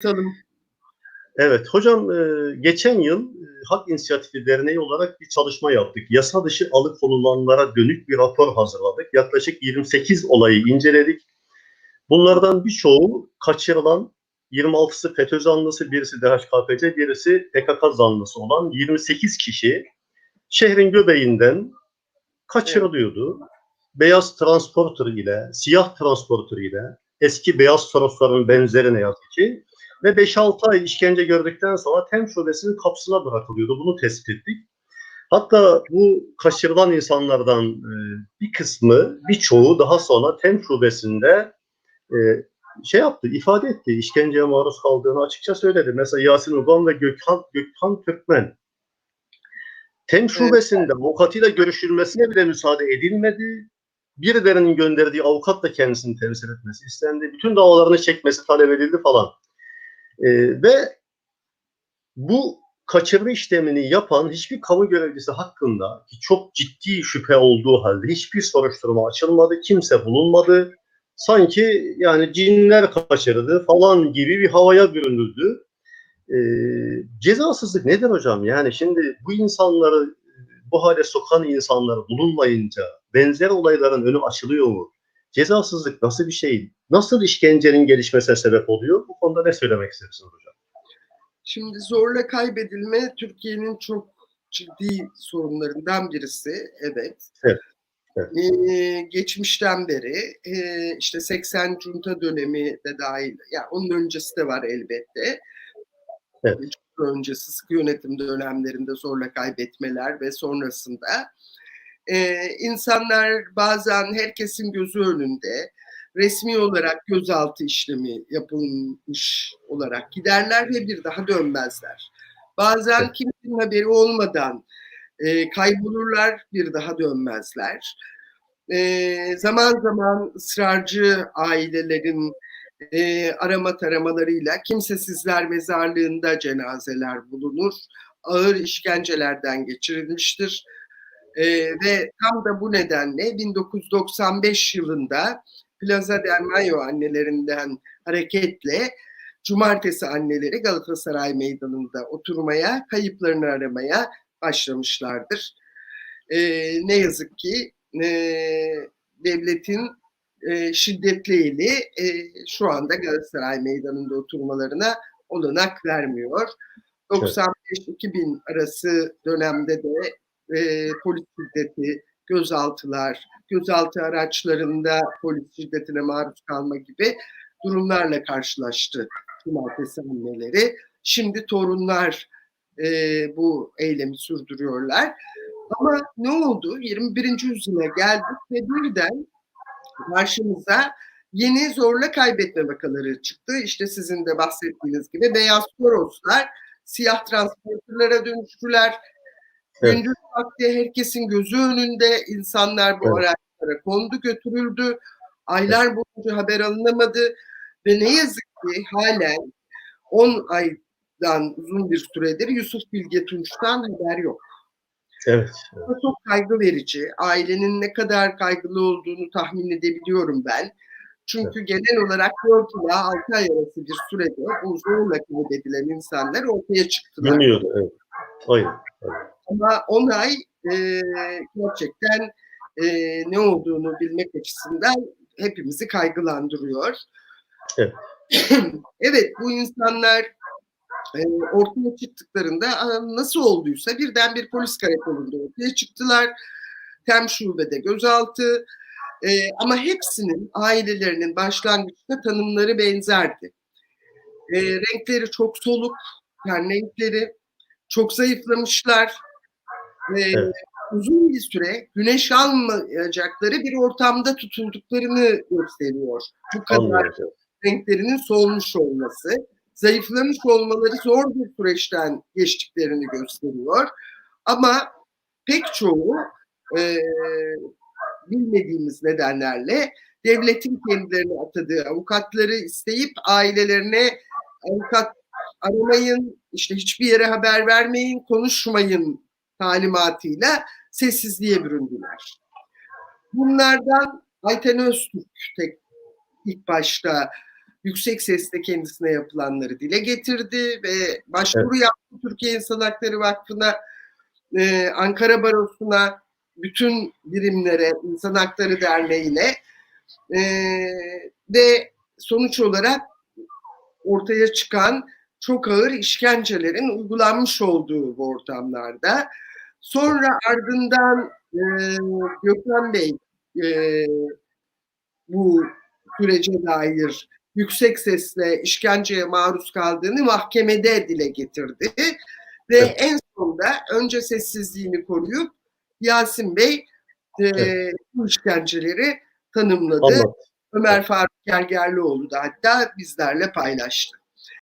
Tanım. Evet hocam e, geçen yıl e, Hak İnisiyatifi Derneği olarak bir çalışma yaptık. Yasa dışı alıkonulanlara dönük bir rapor hazırladık. Yaklaşık 28 olayı inceledik. Bunlardan birçoğu kaçırılan 26'sı FETÖ zanlısı, birisi DHKPC, birisi PKK zanlısı olan 28 kişi şehrin göbeğinden kaçırılıyordu. Beyaz transporter ile, siyah transporter ile, eski beyaz Torosların benzeri ne yazık ki ve 5-6 ay işkence gördükten sonra TEM şubesinin kapısına bırakılıyordu. Bunu tespit ettik. Hatta bu kaçırılan insanlardan e, bir kısmı, birçoğu daha sonra TEM şubesinde e, şey yaptı, ifade etti. İşkenceye maruz kaldığını açıkça söyledi. Mesela Yasin Ugan ve Gökhan, Gökhan Türkmen. TEM şubesinde avukatıyla görüşülmesine bile müsaade edilmedi. Birilerinin gönderdiği avukat da kendisini temsil etmesi istendi. Bütün davalarını çekmesi talep edildi falan. Ee, ve bu kaçırma işlemini yapan hiçbir kamu görevlisi hakkında ki çok ciddi şüphe olduğu halde hiçbir soruşturma açılmadı, kimse bulunmadı. Sanki yani cinler kaçırdı falan gibi bir havaya bürünüldü. Ee, cezasızlık nedir hocam? Yani şimdi bu insanları bu hale sokan insanlar bulunmayınca benzer olayların önü açılıyor mu? Cezasızlık nasıl bir şey? Nasıl işkencenin gelişmesine sebep oluyor? Bu konuda ne söylemek istersiniz hocam? Şimdi zorla kaybedilme Türkiye'nin çok ciddi sorunlarından birisi. Evet. Evet, evet. Ee, geçmişten beri e, işte 80 junta dönemi de dahil, yani onun öncesi de var elbette. Evet. Öncesi sıkı yönetim dönemlerinde zorla kaybetmeler ve sonrasında e, insanlar bazen herkesin gözü önünde resmi olarak gözaltı işlemi yapılmış olarak giderler ve bir daha dönmezler. Bazen kimsenin haberi olmadan e, kaybolurlar, bir daha dönmezler. E, zaman zaman ısrarcı ailelerin e, arama taramalarıyla kimsesizler mezarlığında cenazeler bulunur. Ağır işkencelerden geçirilmiştir. E, ve tam da bu nedenle 1995 yılında Plaza del Mayo annelerinden hareketle cumartesi anneleri Galatasaray Meydanı'nda oturmaya, kayıplarını aramaya başlamışlardır. E, ne yazık ki e, devletin e, şiddetli eli e, şu anda Galatasaray Meydanı'nda oturmalarına olanak vermiyor. 95-2000 arası dönemde de e, polis şiddeti, gözaltılar, gözaltı araçlarında polis şiddetine maruz kalma gibi durumlarla karşılaştı cumartesi anneleri. Şimdi torunlar e, bu eylemi sürdürüyorlar. Ama ne oldu? 21. yüzyıla geldik ve birden karşımıza yeni zorla kaybetme vakaları çıktı. İşte sizin de bahsettiğiniz gibi beyaz Toroslar siyah transporterlara dönüştüler. Evet. Gündüz vakti herkesin gözü önünde insanlar bu Evet. araçlara kondu götürüldü. Aylar boyunca haber alınamadı ve ne yazık ki halen 10 aydan uzun bir süredir Yusuf Bilge Tunç'tan haber yok. Evet. Bu çok kaygı verici. Ailenin ne kadar kaygılı olduğunu tahmin edebiliyorum ben. Çünkü genel olarak 4 ila 6 ay arası bir sürede bu zorla kaybedilen insanlar ortaya çıktılar. Bilmiyordu. Evet. Aynen. Ama 10 ay e, gerçekten e, ne olduğunu bilmek açısından hepimizi kaygılandırıyor. Evet. evet bu insanlar e, ortaya çıktıklarında "Aa, nasıl olduysa birden bir polis karakolunda ortaya çıktılar. Tem şubede gözaltı E, ama hepsinin ailelerinin başlangıçta tanımları benzerdi. E, renkleri çok soluk, ten renkleri çok zayıflamışlar. E, Evet. Uzun bir süre güneş almayacakları bir ortamda tutulduklarını gösteriyor. Bu kadar Anlıyorum. renklerinin solmuş olması, zayıflamış olmaları zor bir süreçten geçtiklerini gösteriyor. Ama pek çoğu e, bilmediğimiz nedenlerle devletin kendilerine atadığı avukatları isteyip ailelerine avukat aramayın, işte hiçbir yere haber vermeyin, konuşmayın talimatıyla sessizliğe büründüler. Bunlardan Ayten Öztürk tek ilk başta yüksek sesle kendisine yapılanları dile getirdi ve başvuru yaptı Türkiye İnsan Hakları Vakfı'na, e, Ankara Barosu'na, bütün birimlere, İnsan Hakları Derneği'ne e, ve sonuç olarak ortaya çıkan çok ağır işkencelerin uygulanmış olduğu bu ortamlarda. Sonra ardından e, Gökhan Bey e, bu sürece dair yüksek sesle işkenceye maruz kaldığını mahkemede dile getirdi. Ve Evet. en sonunda önce sessizliğini koruyup Yasin Bey e, Evet. bu işkenceleri tanımladı. Anlat. Ömer Faruk Gergerlioğlu da hatta bizlerle paylaştı.